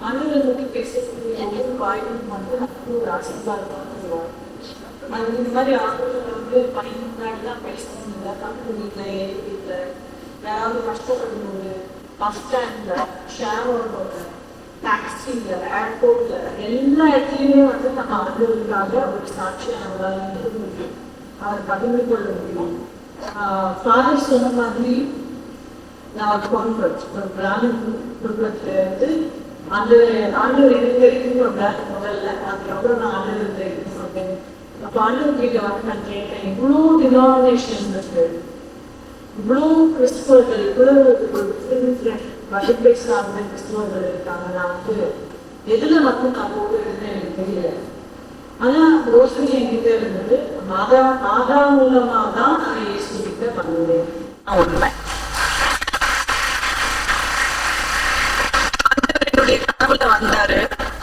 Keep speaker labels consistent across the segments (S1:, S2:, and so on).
S1: நோக்கி பேசக்கூடிய ஒவ்வொரு வாய்ப்பும் வந்து நமக்கு ஒரு ஆசீர்வாதமாக சொல்லுவாங்க அது இந்த மாதிரி ஆண்டுகள் வந்து பையன் முன்னாடிலாம் பேசணும் இல்லை தமிழ் வீட்டில் ஏறி வீட்டில் யாராவது கஷ்டப்படும்போது பஸ் ஸ்டாண்டில் ஷேர் ஆட்டோவில் டாக்ஸியில் ஏர்போர்ட்டில் எல்லா இடத்துலையுமே வந்து நம்ம ஆண்டுகளுக்காக ஒரு சாட்சியை நம்மளால இருக்க முடியும் அதை பகிர்ந்து கொள்ள முடியும். ஃபாதர் சொன்ன மாதிரி நான் கான்ஃபரன்ஸ் ஒரு பிராமின் குடும்பத்துல இருந்து அந்த ஆண்டவர் இருக்க இருக்குன்னு முதல்ல. அதுக்கப்புறம் நான் ஆண்டவர் இருக்கு சொன்னேன் அப்போ ஆண்டவர் கிட்ட வந்து நான் கேட்டேன் இவ்வளோ டினாமினேஷன் இருக்கு. இவ்வளோ கிறிஸ்துவர்கள் இவ்வளவு பதில் பேசுறாங்க கிறிஸ்துவர்கள் இருக்காங்க நான் வந்து எதுல மட்டும் நான் போக இருந்தேன் எனக்கு தெரியல. ஆனா ரோசனி என்கிட்ட இருந்தது மாதா மாதா மூலமா தான் நான் இயேசு கிட்ட பண்ணுவேன். உண்மை. கனவுல வந்தாரு.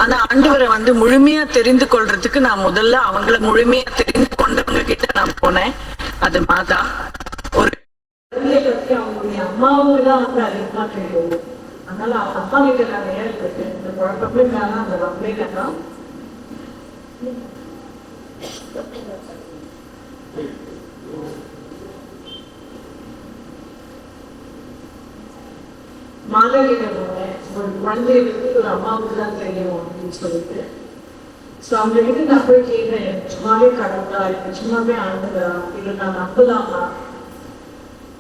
S1: ஆனா ஆண்டவரை வந்து முழுமையா தெரிந்து கொள்றதுக்கு நான் முதல்ல அவங்கள முழுமையா தெரிந்து கொண்டவங்க கிட்ட நான் போனேன். அது மாதா. ஒரு அம்மாவும் தான் அதனால அப்பா கிட்ட நான் ஏற்பட்டு இந்த குழப்பமே மேல அந்த வம்பே வேணாம் மாதவிட ஒரு குழந்தை வந்து ஒரு அம்மாவுக்கு தான் தெரியும் அப்படின்னு சொல்லிட்டு ஸோ அவங்ககிட்ட நான் போய் கேட்டேன் சும்மாவே கடவுளா இல்லை சும்மாவே ஆண்டுதா இல்லை நான் நம்பலாமா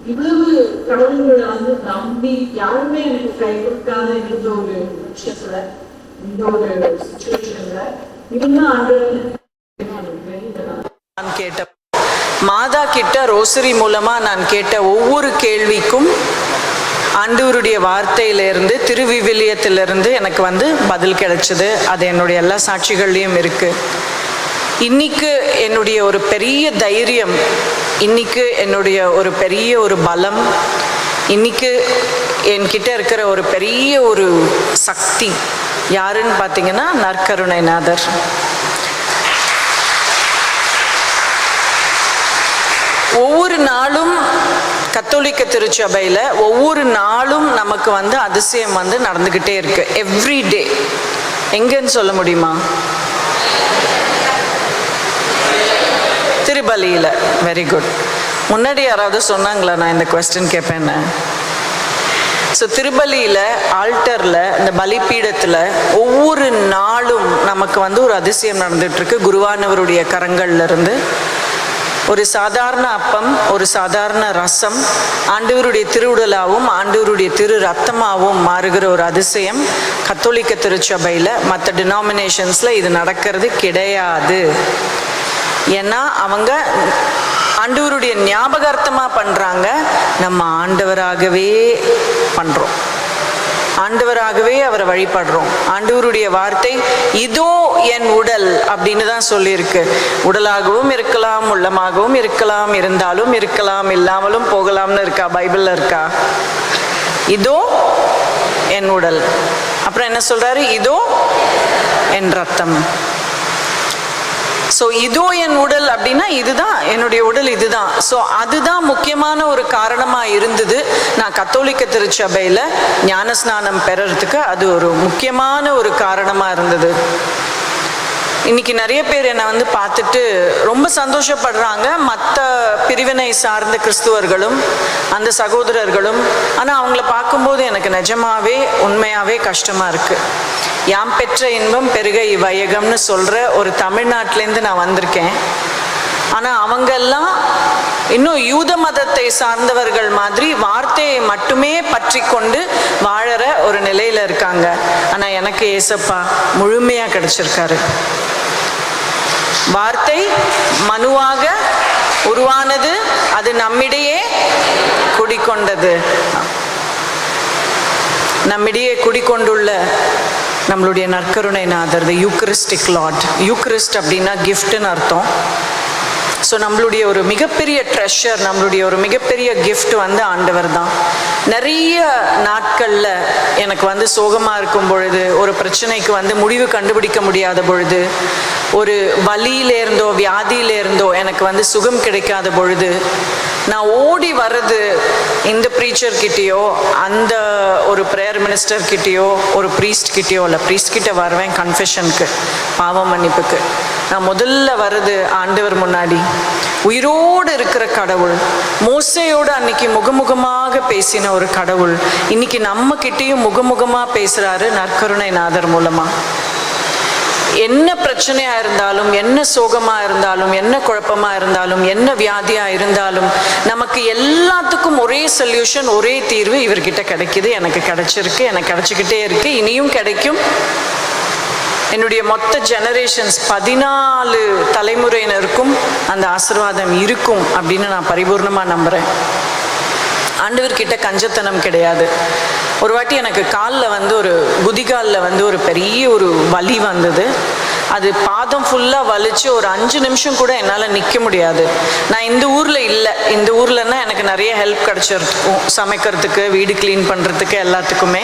S1: இவ்வளவு கடவுள்களை வந்து நம்பி யாருமே எனக்கு கை கொடுக்காத இருந்த ஒரு விஷயத்துல இந்த ஒரு சுச்சுவேஷன்ல இருந்தா
S2: ஆண்டு கேட்ட மாதா கிட்ட ரோசரி மூலமா நான் கேட்ட ஒவ்வொரு கேள்விக்கும் ஆண்டவருடைய வார்த்தையிலிருந்து திருவிவிலியத்திலிருந்து எனக்கு வந்து பதில் கிடைச்சது. அது என்னுடைய எல்லா சாட்சிகள்லேயும் இருக்கு. இன்னைக்கு என்னுடைய ஒரு பெரிய தைரியம் இன்னைக்கு என்னுடைய ஒரு பெரிய ஒரு பலம் இன்னைக்கு என்கிட்ட இருக்கிற ஒரு பெரிய ஒரு சக்தி யாருன்னு பார்த்தீங்கன்னா நற்கருணைநாதர். ஒவ்வொரு நாளும் கத்தோலிக்க திருச்சபையில் ஒவ்வொரு நாளும் நமக்கு வந்து அதிசயம் வந்து நடந்துக்கிட்டே இருக்கு. எவ்ரி டே எங்கன்னு சொல்ல முடியுமா? திருபலியில் வெரி குட் முன்னாடி யாராவது சொன்னாங்களா? நான் இந்த கொஸ்டின் கேட்பேன்னு ஸோ திருப்பலியில் ஆல்டரில் இந்த பலிப்பீடத்தில் ஒவ்வொரு நாளும் நமக்கு வந்து ஒரு அதிசயம் நடந்துட்டுருக்கு குருவானவருடைய கரங்கள்ல இருந்து ஒரு சாதாரண அப்பம் ஒரு சாதாரண ரசம் ஆண்டவருடைய திருவுடலாவும் ஆண்டவருடைய திரு ரத்தமாகவும் மாறுகிற ஒரு அதிசயம் கத்தோலிக்க திருச்சபையில் மற்ற டினாமினேஷன்ஸில் இது நடக்கிறது கிடையாது. ஏன்னா அவங்க ஆண்டவருடைய ஞாபகார்த்தமாக பண்ணுறாங்க நம்ம ஆண்டவராகவே பண்ணுறோம் ஆண்டவராகவே அவரை வழிபடுறோம். ஆண்டவருடைய வார்த்தை இதோ என் உடல் அப்படின்னு தான் சொல்லியிருக்கு. உடலாகவும் இருக்கலாம் உள்ளமாகவும் இருக்கலாம் இருந்தாலும் இருக்கலாம் இல்லாமலும் போகலாம்னு இருக்கா? பைபிள்ல இருக்கா? இதோ என் உடல். அப்புறம் என்ன சொல்றாரு? இதோ என் ரத்தம். ஸோ இதோ என் உடல் அப்படின்னா இதுதான் என்னுடைய உடல் இதுதான். ஸோ அதுதான் முக்கியமான ஒரு காரணமாக இருந்தது. நான் கத்தோலிக்க திருச்சபையில் ஞானஸ்நானம் பெறறதுக்கு அது ஒரு முக்கியமான ஒரு காரணமாக இருந்தது. இன்னைக்கு நிறைய பேர் என்னை வந்து பார்த்துட்டு ரொம்ப சந்தோஷப்படுறாங்க. மற்ற பிரிவினை சார்ந்த கிறிஸ்துவர்களும் அந்த சகோதரர்களும் ஆனால் அவங்கள பார்க்கும்போது எனக்கு நிஜமாவே உண்மையாகவே கஷ்டமாக இருக்கு. யாம் பெற்ற இன்பம் பெருக இவ்வையகம்னு சொல்கிற ஒரு தமிழ்நாட்டிலேருந்து நான் வந்திருக்கேன். ஆனால் அவங்கெல்லாம் இன்னும் யூத மதத்தை சார்ந்தவர்கள் மாதிரி வார்த்தையை மட்டுமே பற்றி கொண்டு வாழற ஒரு நிலையில இருக்காங்க. ஆனா எனக்கு ஏசப்பா முழுமையா கிடைச்சிருக்காரு. வார்த்தை மனுவாக உருவானது அது நம்மிடையே குடிக்கொண்டது நம்மிடையே குடிக்கொண்டுள்ள நம்மளுடைய நற்கருணை நாதர் த யூக்கரிஸ்டிக் லாட் யூக்கரிஸ்ட் அப்படின்னா கிஃப்ட்னு அர்த்தம். ஸோ நம்மளுடைய ஒரு மிகப்பெரிய ட்ரெஷர் நம்மளுடைய ஒரு மிகப்பெரிய கிஃப்ட் வந்து ஆண்டவர் தான் நிறைய நாட்களில் எனக்கு வந்து சோகமாக இருக்கும் பொழுது ஒரு பிரச்சனைக்கு வந்து முடிவு கண்டுபிடிக்க முடியாத பொழுது ஒரு வலியிலேருந்தோ வியாதியிலேருந்தோ எனக்கு வந்து சுகம் கிடைக்காத பொழுது நான் ஓடி வர்றது இந்த ப்ரீச்சர் கிட்டேயோ அந்த ஒரு ப்ரேயர் மினிஸ்டர் கிட்டேயோ ஒரு ப்ரீஸ்ட் கிட்டேயோ இல்லை ப்ரீஸ்ட் கிட்ட வருவேன் கன்ஃபெஷனுக்கு பாவ மன்னிப்புக்கு. நான் முதல்ல வர்றது ஆண்டவர் முன்னாடி. உயிரோடு இருக்கிற கடவுள் மோசையோடு அன்னைக்கு முகமுகமாக பேசின ஒரு கடவுள் இன்னைக்கு நம்ம கிட்டேயும் முகமுகமாக பேசுகிறாரு நற்கருணை நாதர் மூலமாக என்ன பிரச்சனையா இருந்தாலும் என்ன சோகமா இருந்தாலும் என்ன குழப்பமா இருந்தாலும் என்ன வியாதியா இருந்தாலும் நமக்கு எல்லாத்துக்கும் ஒரே சொல்யூஷன் ஒரே தீர்வு இவர்கிட்ட கிடைக்குது. எனக்கு கிடைச்சிருக்கு எனக்கு கிடைச்சிக்கிட்டே இருக்கு இனியும் கிடைக்கும். என்னுடைய மொத்த ஜெனரேஷன்ஸ் பதினாலு தலைமுறையினருக்கும் அந்த ஆசிர்வாதம் இருக்கும் அப்படின்னு நான் பரிபூர்ணமாக நம்புகிறேன் ஆண்டவர்கிட்ட கஞ்சத்தனம் கிடையாது. ஒரு வாட்டி எனக்கு காலில் வந்து ஒரு குதிகாலில் வந்து ஒரு பெரிய ஒரு வலி வந்தது. அது பாதம் ஃபுல்லாக வலிச்சு ஒரு அஞ்சு நிமிஷம் கூட என்னால் நிற்க முடியாது. நான் இந்த ஊரில் இல்லை. இந்த ஊர்லன்னா எனக்கு நிறைய ஹெல்ப் கிடச்சிருக்கும். சமைக்கிறதுக்கு வீடு க்ளீன் பண்ணுறதுக்கு எல்லாத்துக்குமே.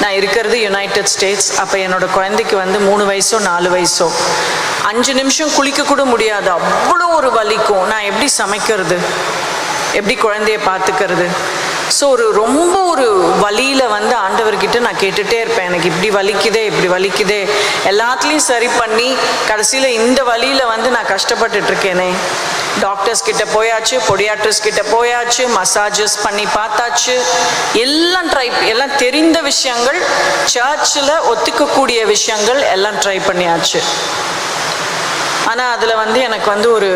S2: நான் இருக்கிறது யுனைடெட் ஸ்டேட்ஸ் அப்போ என்னோட குழந்தைக்கு வந்து மூணு வயசோ நாலு வயசோ. அஞ்சு நிமிஷம் குளிக்க கூட முடியாது. அவ்வளோ ஒரு வலிக்கும். நான் எப்படி சமைக்கிறது? எப்படி குழந்தைய பார்த்துக்கிறது? ஸோ ஒரு ரொம்ப ஒரு வழியில் வந்து ஆண்டவர்கிட்ட நான் கேட்டுகிட்டே இருப்பேன். எனக்கு இப்படி வலிக்குதே இப்படி வலிக்குதே. எல்லாத்துலேயும் சரி பண்ணி கடைசியில் இந்த வழியில் வந்து நான் கஷ்டப்பட்டுட்ருக்கேனே. டாக்டர்ஸ் கிட்ட போயாச்சு பொடியாட்ரிஸ் கிட்ட போயாச்சு மசாஜஸ் பண்ணி பார்த்தாச்சு. எல்லாம் ட்ரை எல்லாம் தெரிந்த விஷயங்கள் சர்ச்சில் ஒத்துக்கக்கூடிய விஷயங்கள் எல்லாம் ட்ரை பண்ணியாச்சு. ஆனால் அதில் வந்து எனக்கு வந்து ஒரு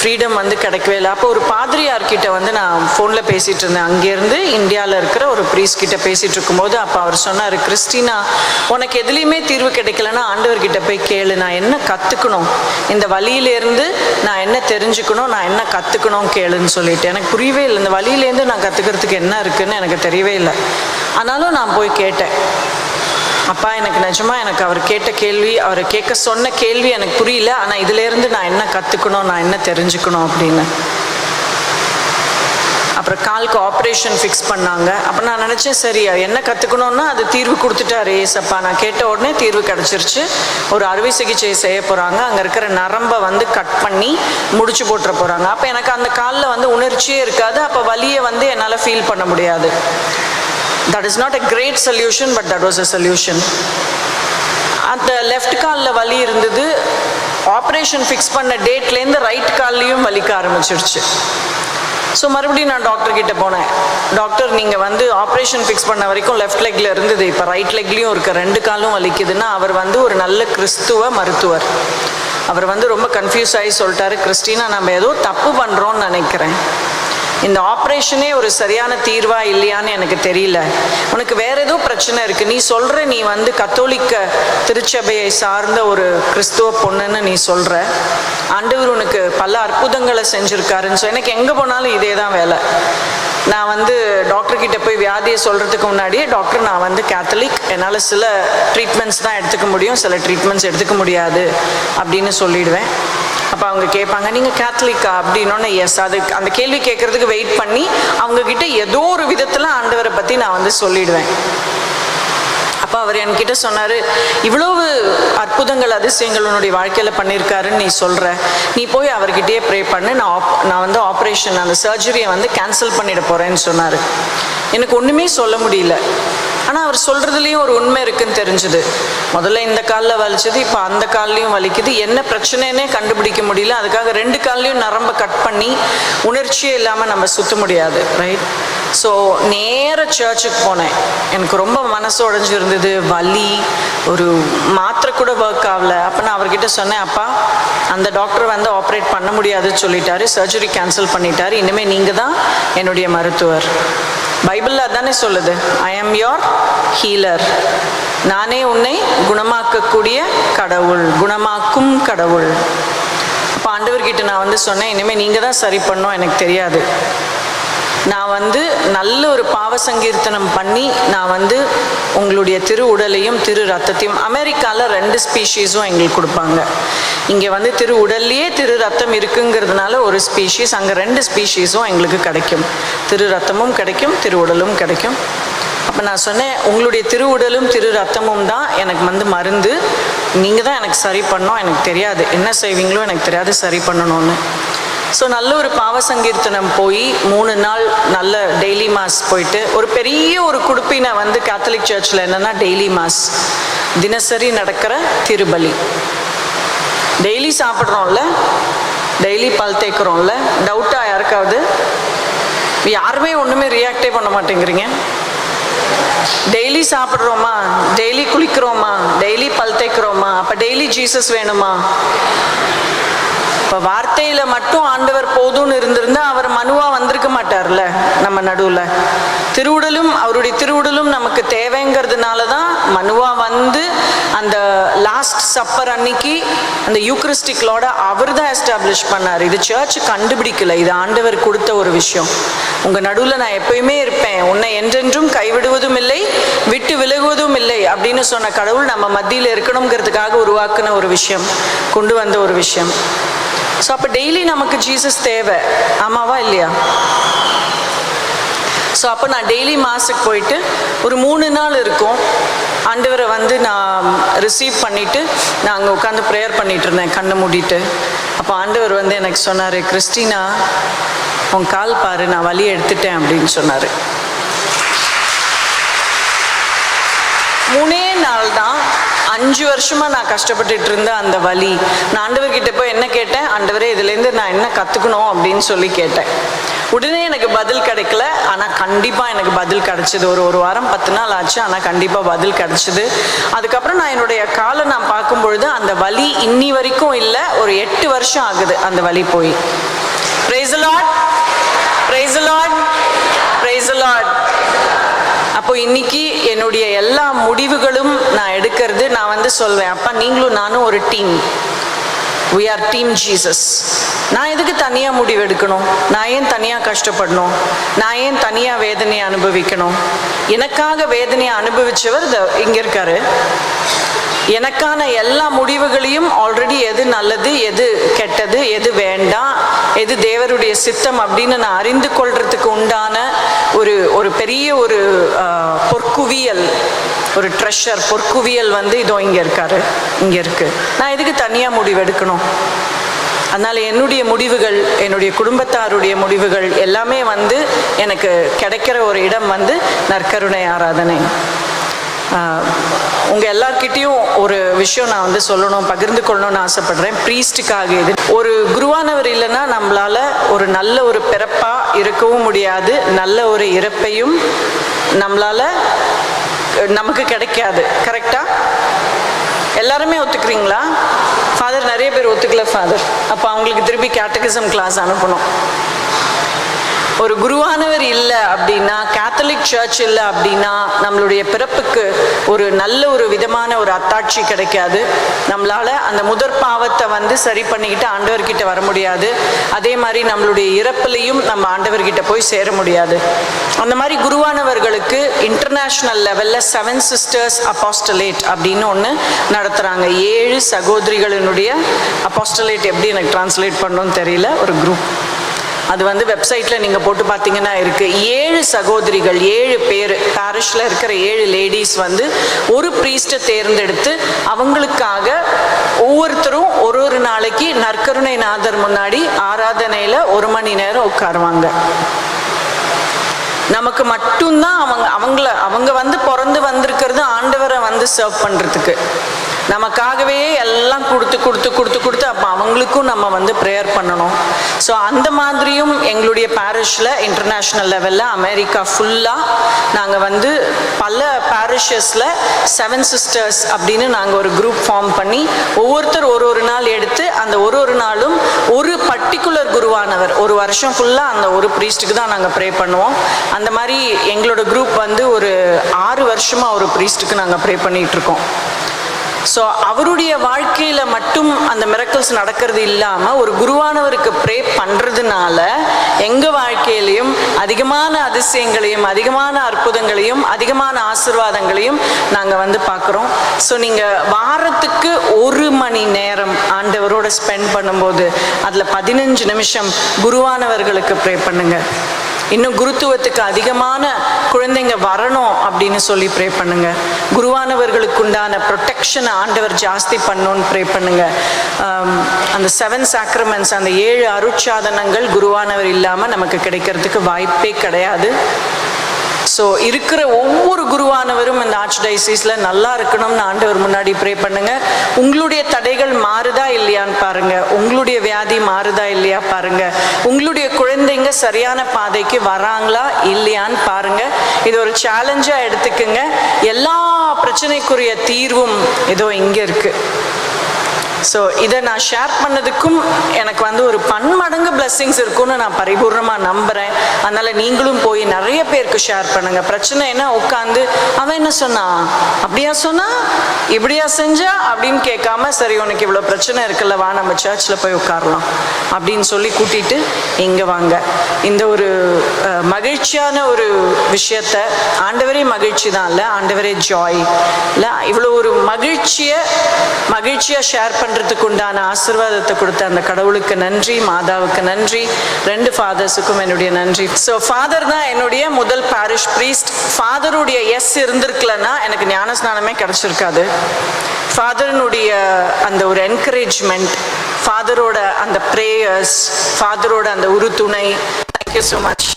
S2: ஃப்ரீடம் வந்து கிடைக்கவே இல்லை. அப்போ ஒரு பாதிரியார்கிட்ட வந்து நான் ஃபோனில் பேசிகிட்டு இருந்தேன். அங்கேருந்து இந்தியாவில் இருக்கிற ஒரு ப்ரீஸ் கிட்ட பேசிகிட்டு இருக்கும்போது அப்போ அவர் சொன்னார் கிறிஸ்டினா உனக்கு எதுலேயுமே தீர்வு கிடைக்கலன்னா ஆண்டவர்கிட்ட போய் கேளு. நான் என்ன கற்றுக்கணும் இந்த வழியிலேருந்து நான் என்ன தெரிஞ்சுக்கணும்? நான் என்ன கற்றுக்கணும் கேளுன்னு சொல்லிட்டு. எனக்கு புரியவே இல்லை. இந்த வழியிலேருந்து நான் கற்றுக்கிறதுக்கு என்ன இருக்குன்னு எனக்கு தெரியவே இல்லை. ஆனாலும் நான் போய் கேட்டேன். அப்பா எனக்கு நிஜமா எனக்கு அவர் கேட்ட கேள்வி அவர் கேட்க சொன்ன கேள்வி எனக்கு புரியல. ஆனால் இதுலேருந்து நான் என்ன கற்றுக்கணும் நான் என்ன தெரிஞ்சுக்கணும் அப்படின்னு. அப்புறம் காலுக்கு ஆப்ரேஷன் ஃபிக்ஸ் பண்ணாங்க. அப்போ நான் நினச்சேன் சரி என்ன கற்றுக்கணுன்னா அது தீர்வு கொடுத்துட்டாரு ஏசப்பா. நான் கேட்ட உடனே தீர்வு கிடச்சிருச்சு. ஒரு அறுவை சிகிச்சை செய்ய போகிறாங்க அங்கே இருக்கிற நரம்பை வந்து கட் பண்ணி முடிச்சு போட்டுற போகிறாங்க அப்போ எனக்கு அந்த காலில் வந்து உணர்ச்சியே இருக்காது. அப்போ வலியை வந்து என்னால் ஃபீல் பண்ண முடியாது. That is not a great solution but that was a solution அந்த லெஃப்ட் காலில் வலி இருந்தது. ஆப்ரேஷன் ஃபிக்ஸ் பண்ண டேட்லேருந்து ரைட் கால்லையும் வலிக்க ஆரம்பிச்சிருச்சு. ஸோ மறுபடியும் நான் டாக்டர் கிட்ட போனேன். டாக்டர் நீங்கள் வந்து ஆப்ரேஷன் ஃபிக்ஸ் பண்ண வரைக்கும் லெஃப்ட் லெக்கில் இருந்தது. இப்போ ரைட் லெக்லேயும் இருக்க. ரெண்டு காலும் வலிக்குதுன்னா அவர் வந்து ஒரு நல்ல கிறிஸ்துவ மருத்துவர். அவர் வந்து ரொம்ப கன்ஃபியூஸ் ஆகி சொல்லிட்டாரு கிறிஸ்டினா நம்ம ஏதோ தப்பு பண்ணுறோன்னு நினைக்கிறேன். இந்த ஆப்ரேஷனே ஒரு சரியான தீர்வா இல்லையான்னு எனக்கு தெரியல. உனக்கு வேற ஏதோ பிரச்சனை இருக்கு. நீ சொல்ற நீ வந்து கத்தோலிக்க திருச்சபையை சார்ந்த ஒரு கிறிஸ்துவ பொண்ணுன்னு நீ சொல்ற. ஆண்டவர் உனக்கு பல அற்புதங்களை செஞ்சிருக்காருன்னு சொல்லி எனக்கு எங்க போனாலும் இதே தான் வேலை. நான் வந்து டாக்டர் கிட்ட போய் வியாதியை சொல்றதுக்கு முன்னாடியே டாக்டர் நான் வந்து கேத்தலிக் என்னால் சில ட்ரீட்மெண்ட்ஸ் தான் எடுத்துக்க முடியும் சில ட்ரீட்மெண்ட்ஸ் எடுத்துக்க முடியாது அப்படின்னு சொல்லிடுவேன். அப்போ அவங்க கேட்பாங்க நீங்கள் கேத்தலிக்கா அப்படின்னோடனே எஸ் அது அந்த கேள்வி கேட்குறதுக்கு வெயிட் பண்ணி அவங்கக்கிட்ட ஏதோ ஒரு விதத்தில் ஆண்டவரை பற்றி நான் வந்து சொல்லிடுவேன். அப்போ அவர் என்கிட்ட சொன்னார் இவ்வளவு அற்புதங்கள் அதிசயங்கள் உன்னுடைய வாழ்க்கையில் பண்ணியிருக்காருன்னு நீ சொல்கிற நீ போய் அவர்கிட்டயே ப்ரே பண்ணு. நான் ஆப் நான் வந்து ஆப்ரேஷன் அந்த சர்ஜரியை வந்து கேன்சல் பண்ணிட போகிறேன்னு சொன்னார். எனக்கு ஒன்றுமே சொல்ல முடியல. ஆனால் அவர் சொல்கிறதுலேயும் ஒரு உண்மை இருக்குன்னு தெரிஞ்சுது. முதல்ல இந்த காலில் வலிச்சது இப்போ அந்த கால்லையும் வலிக்குது. என்ன பிரச்சனைன்னே கண்டுபிடிக்க முடியல. அதுக்காக ரெண்டு கால்லையும் நரம்பை கட் பண்ணி உணர்ச்சியே இல்லாமல் நம்ம சுத்த முடியாது ரைட் ஸோ நேர சர்ச்சுக்கு போனேன். எனக்கு ரொம்ப மனசு உடைஞ்சு இருந்தது. வலி ஒரு மாத்திரை கூட ஒர்க் ஆகல. அப்போ நான் அவர்கிட்ட சொன்னேன் அப்பா அந்த டாக்டர் வந்து ஆப்ரேட் பண்ண முடியாதுன்னு சொல்லிட்டாரு. சர்ஜரி கேன்சல் பண்ணிட்டாரு. இனிமேல் நீங்கள் தான் என்னுடைய மருத்துவர். பைபிளில் அதானே சொல்லுது? ஐ ஆம் யோர் ஹீலர் நானே உன்னை குணமாக்கக்கூடிய கடவுள் குணமாக்கும் கடவுள். அப்போ ஆண்டவர்கிட்ட நான் வந்து சொன்னேன் இனிமேல் நீங்கள் தான் சரி பண்ணோம் எனக்கு தெரியாது. நான் வந்து நல்ல ஒரு பாவ சங்கீர்த்தனம் பண்ணி நான் வந்து உங்களுடைய திரு உடலையும் திரு ரத்தத்தையும் அமெரிக்காவில் ரெண்டு ஸ்பீஷீஸும் எங்களுக்கு கொடுப்பாங்க. இங்கே வந்து திரு உடல்லையே திரு ரத்தம் இருக்குங்கிறதுனால ஒரு ஸ்பீஷீஸ் அங்கே ரெண்டு ஸ்பீஷீஸும் எங்களுக்கு கிடைக்கும். திரு ரத்தமும் கிடைக்கும் திரு உடலும் கிடைக்கும். அப்போ நான் சொன்னேன் உங்களுடைய திரு உடலும் திரு ரத்தமும் தான் எனக்கு வந்து மருந்து. நீங்கள் தான் எனக்கு சரி பண்ணோம் எனக்கு தெரியாது. என்ன செய்வீங்களோ எனக்கு தெரியாது சரி பண்ணணும்னு. ஸோ நல்ல ஒரு பாவ சங்கீர்த்தனம் போய் மூணு நாள் நல்ல டெய்லி மாஸ் போயிட்டு ஒரு பெரிய ஒரு குடுப்பினை வந்து கேத்தலிக் சர்ச்சில் என்னென்னா டெய்லி மாஸ் தினசரி நடக்கிற திருபலி. டெய்லி சாப்பிட்றோம்ல டெய்லி பல் தேய்க்கிறோம்ல டவுட்டாக யாருக்காவது? யாருமே ஒன்றுமே ரியாக்டே பண்ண மாட்டேங்கிறீங்க. டெய்லி சாப்பிட்றோமா? டெய்லி குளிக்கிறோமா? டெய்லி பல் தேய்க்கிறோமா? அப்போ டெய்லி ஜீசஸ் வேணுமா? இப்போ வார்த்தையில மட்டும் ஆண்டவர் போதும்னு இருந்திருந்தா அவர் மனுவா வந்திருக்க மாட்டார்ல நம்ம நடுவில். திருவுடலும் அவருடைய திருவுடலும் நமக்கு தேவைங்கிறதுனால தான் மனுவா வந்து அந்த லாஸ்ட் சப்பர் அன்னைக்கு அந்த யூக்ரிஸ்டிக்லோட அவர் தான் எஸ்டாப்ளிஷ் பண்ணார். இது சர்ச் கண்டுபிடிக்கல. இது ஆண்டவர் கொடுத்த ஒரு விஷயம். உங்க நடுவில் நான் எப்பயுமே இருப்பேன். உன்னை என்றென்றும் கைவிடுவதும் இல்லை விட்டு விலகுவதும் இல்லை அப்படின்னு சொன்ன கடவுள் நம்ம மத்தியில் இருக்கணுங்கிறதுக்காக உருவாக்குன ஒரு விஷயம் கொண்டு வந்த ஒரு விஷயம். ஸோ அப்போ டெய்லி நமக்கு ஜீசஸ் தேவை. ஆமாவா இல்லையா? ஸோ அப்போ நான் டெய்லி மாஸுக்கு போயிட்டு ஒரு மூணு நாள் இருக்கும். ஆண்டவரை வந்து நான் ரிசீவ் பண்ணிவிட்டு நான் அங்கே உட்காந்து ப்ரேயர் பண்ணிகிட்டு இருந்தேன் கண்ணை மூடிட்டு. அப்போ ஆண்டவர் வந்து எனக்கு சொன்னார் கிறிஸ்டினா உன் கால் பாரு நான் வழி எடுத்துட்டேன் அப்படின்னு சொன்னார். மூணே நாள் தான் அஞ்சு வருஷமா நான் கஷ்டப்பட்டுட்டு இருந்த அந்த வலி. நான் ஆண்டவர்கிட்ட போய் என்ன கேட்டேன்? ஆண்டவரே இதுலேருந்து நான் என்ன கற்றுக்கணும் அப்படின்னு சொல்லி கேட்டேன். உடனே எனக்கு பதில் கிடைக்கல. ஆனால் கண்டிப்பாக எனக்கு பதில் கிடச்சிது. ஒரு ஒரு வாரம் பத்து நாள் ஆச்சு. ஆனால் கண்டிப்பாக பதில் கிடச்சிது. அதுக்கப்புறம் நான் என்னுடைய காலை நான் பார்க்கும் பொழுது அந்த வலி இன்னி வரைக்கும் இல்லை. ஒரு எட்டு வருஷம் ஆகுது அந்த வலி போய். பிரைஸ் லார்ட் பிரைஸ் அப்போ இன்னைக்கு என்னுடைய எல்லா முடிவுகளும் நான் எடுக்கிறது நான் வந்து சொல்வேன் அப்பா நீங்களும் நானும் ஒரு team we are team Jesus நான் எதுக்கு தனியாக முடிவு எடுக்கணும்? நான் ஏன் தனியாக கஷ்டப்படணும்? நான் ஏன் தனியாக வேதனையை அனுபவிக்கணும்? எனக்காக வேதனையை அனுபவிச்சவர் இங்கே இருக்காரு. எனக்கான எல்லா முடிவுகளையும் ஆல்ரெடி எது நல்லது எது கெட்டது எது வேண்டாம் எது தேவருடைய சித்தம் அப்படின்னு நான் அறிந்து கொள்றதுக்கு உண்டான ஒரு ஒரு பெரிய ஒரு பொற்குவியல் ஒரு ட்ரெஷர் பொற்குவியல் வந்து இதோ இங்கே இருக்காரு இங்கே இருக்கு. நான் எதுக்கு தனியாக முடிவு எடுக்கணும் அதனால் என்னுடைய முடிவுகள் என்னுடைய குடும்பத்தாருடைய முடிவுகள் எல்லாமே வந்து எனக்கு கிடைக்கிற ஒரு இடம் வந்து நற்கருணை ஆராதனை. உங்கள் உங்க ஒரு விஷயம் நான் வந்து சொல்லணும் பகிர்ந்து கொள்ளணும்னு ஆசைப்படுறேன். ப்ரீஸ்டுக்காக இது. ஒரு குருவானவர் இல்லைன்னா நம்மளால ஒரு நல்ல ஒரு பிறப்பா இருக்கவும் முடியாது. நல்ல ஒரு இறப்பையும் நம்மளால நமக்கு கிடைக்காது. கரெக்டா எல்லாருமே ஒத்துக்கிறீங்களா? ஃபாதர் நிறைய பேர் ஒத்துக்கல ஃபாதர் அப்போ அவங்களுக்கு திருப்பி கேட்டகிசம் கிளாஸ் அனுப்பணும். ஒரு குருவானவர் இல்லை அப்படின்னா கேத்தலிக் சர்ச் இல்லை அப்படின்னா நம்மளுடைய பிறப்புக்கு ஒரு நல்ல ஒரு விதமான ஒரு அத்தாட்சி கிடைக்காது. நம்மளால அந்த முதற் பாவத்தை வந்து சரி பண்ணிக்கிட்டு ஆண்டவர்கிட்ட வர முடியாது. அதே மாதிரி நம்மளுடைய இறப்புலையும் நம்ம ஆண்டவர்கிட்ட போய் சேர முடியாது. அந்த மாதிரி குருவானவர்களுக்கு இன்டர்நேஷ்னல் லெவலில் செவன் சிஸ்டர்ஸ் அப்பாஸ்டலேட் அப்படின்னு ஒன்று நடத்துகிறாங்க ஏழு சகோதரிகளினுடைய அப்பாஸ்டலேட் எப்படி எனக்கு டிரான்ஸ்லேட் பண்ணணும்னு தெரியல ஒரு குரூப் அது வந்து வெப்சைட்டில் நீங்கள் போட்டு பார்த்தீங்கன்னா இருக்குது ஏழு சகோதரிகள் ஏழு பேர் பாரிஷில் இருக்கிற ஏழு லேடிஸ் வந்து ஒரு ப்ரீஸ்ட்டை தேர்ந்தெடுத்து அவங்களுக்காக ஒவ்வொருத்தரும் ஒரு ஒரு நாளைக்கு நற்கருணை நாதர் முன்னாடி ஆராதனையில் ஒரு மணி நேரம் உட்காருவாங்க. நமக்கு மட்டும்தான் அவங்க அவங்கள அவங்க வந்து பிறந்து வந்திருக்கிறது ஆண்டவரை வந்து சர்வ் பண்ணுறதுக்கு நமக்காகவே எல்லாம் கொடுத்து கொடுத்து கொடுத்து கொடுத்து அப்போ அவங்களுக்கும் நம்ம வந்து ப்ரேயர் பண்ணணும். ஸோ அந்த மாதிரியும் எங்களுடைய பாரிஷில் இன்டர்நேஷ்னல் லெவலில் அமெரிக்கா ஃபுல்லாக நாங்கள் வந்து பல பாரிஷஸில் செவன் சிஸ்டர்ஸ் அப்படின்னு நாங்கள் ஒரு குரூப் ஃபார்ம் பண்ணி ஒவ்வொருத்தர் ஒரு ஒரு நாள் எடுத்து அந்த ஒரு ஒரு நாளும் ஒரு பர்டிகுலர் குருவானவர் ஒரு வருஷம் ஃபுல்லாக அந்த ஒரு ப்ரீஸ்ட்டுக்கு தான் நாங்கள் ப்ரே பண்ணுவோம். அந்த மாதிரி எங்களோட குரூப் வந்து ஒரு ஆறு வருஷமாக ஒரு ப்ரீஸ்ட்டுக்கு நாங்கள் ப்ரே பண்ணிகிட்ருக்கோம் ஸோ அவருடைய வாழ்க்கையில மட்டும் அந்த மிரக்கல்ஸ் நடக்கிறது இல்லாம ஒரு குருவானவருக்கு ப்ரே பண்றதுனால எங்க வாழ்க்கையிலையும் அதிகமான அதிசயங்களையும் அதிகமான அற்புதங்களையும் அதிகமான ஆசிர்வாதங்களையும் நாங்க வந்து பார்க்குறோம். ஸோ நீங்க வாரத்துக்கு ஒரு மணி நேரம் ஆண்டவரோட ஸ்பெண்ட் பண்ணும்போது அதுல பதினஞ்சு நிமிஷம் குருவானவர்களுக்கு ப்ரே பண்ணுங்க. இன்னும் குருத்துவத்துக்கு அதிகமான குழந்தைங்க வரணும் அப்படின்னு சொல்லி ப்ரே பண்ணுங்க. குருவானவர்களுக்கு உண்டான ப்ரொடெக்ஷனை ஆண்டவர் ஜாஸ்தி பண்ணணும்னு ப்ரே பண்ணுங்க. அந்த செவன் சாக்ரமெண்ட்ஸ் அந்த ஏழு அருட்சாதனங்கள் குருவானவர் இல்லாமல் நமக்கு கிடைக்கிறதுக்கு வாய்ப்பே கிடையாது. ஸோ இருக்கிற ஒவ்வொரு குருவானவரும் இந்த ஆர்ச் நல்லா இருக்கணும்னு ஆண்டவர் முன்னாடி ப்ரே பண்ணுங்க. உங்களுடைய தடைகள் மாறுதா இல்லையான்னு பாருங்க. உங்களுடைய வியாதி மாறுதா இல்லையா பாருங்க. உங்களுடைய குழந்தைங்க சரியான பாதைக்கு வராங்களா இல்லையான்னு பாருங்க. இது ஒரு சேலஞ்சாக எடுத்துக்கங்க. எல்லா பிரச்சனைக்குரிய தீர்வும் ஏதோ இங்கே இருக்குது ஸோ இதை நான் ஷேர் பண்ணதுக்கும் எனக்கு வந்து ஒரு பன்மடங்கு blessings இருக்கும்னு நான் பரிபூர்ணமாக நம்புகிறேன் அதனால் நீங்களும் போய் நிறைய பேருக்கு ஷேர் பண்ணுங்கள் பிரச்சனை என்ன? உட்காந்து அவன் என்ன சொன்னான் அப்படியா சொன்னா? இப்படியா செஞ்சா? அப்படின்னு கேட்காம சரி உனக்கு இவ்வளோ பிரச்சனை இருக்குல்ல வா நம்ம சர்ச்சில் போய் உட்காரலாம். அப்படின்னு சொல்லி கூட்டிட்டு இங்கே வாங்க. இந்த ஒரு மகிழ்ச்சியான ஒரு விஷயத்த ஆண்டவரே மகிழ்ச்சி தான் இல்லை? ஆண்டவரே ஜாய் இல்லை? இவ்வளோ ஒரு மகிழ்ச்சியை மகிழ்ச்சியாக ஷேர் பண்ண பண்ணுறதுக்கு உண்டான ஆசீர்வாதத்தை கொடுத்த அந்த கடவுளுக்கு நன்றி. மாதாவுக்கு நன்றி. ரெண்டு ஃபாதர்ஸுக்கும் என்னுடைய நன்றி. ஸோ ஃபாதர் தான் என்னுடைய முதல் பாரிஷ் ப்ரீஸ்ட் ஃபாதருடைய எஸ் இருந்திருக்கலன்னா எனக்கு ஞானஸ்நானமே கிடச்சிருக்காது. ஃபாதரனுடைய அந்த ஒரு என்கரேஜ்மெண்ட் ஃபாதரோட அந்த ப்ரேயர்ஸ் ஃபாதரோட அந்த உறுதுணை. Thank you so much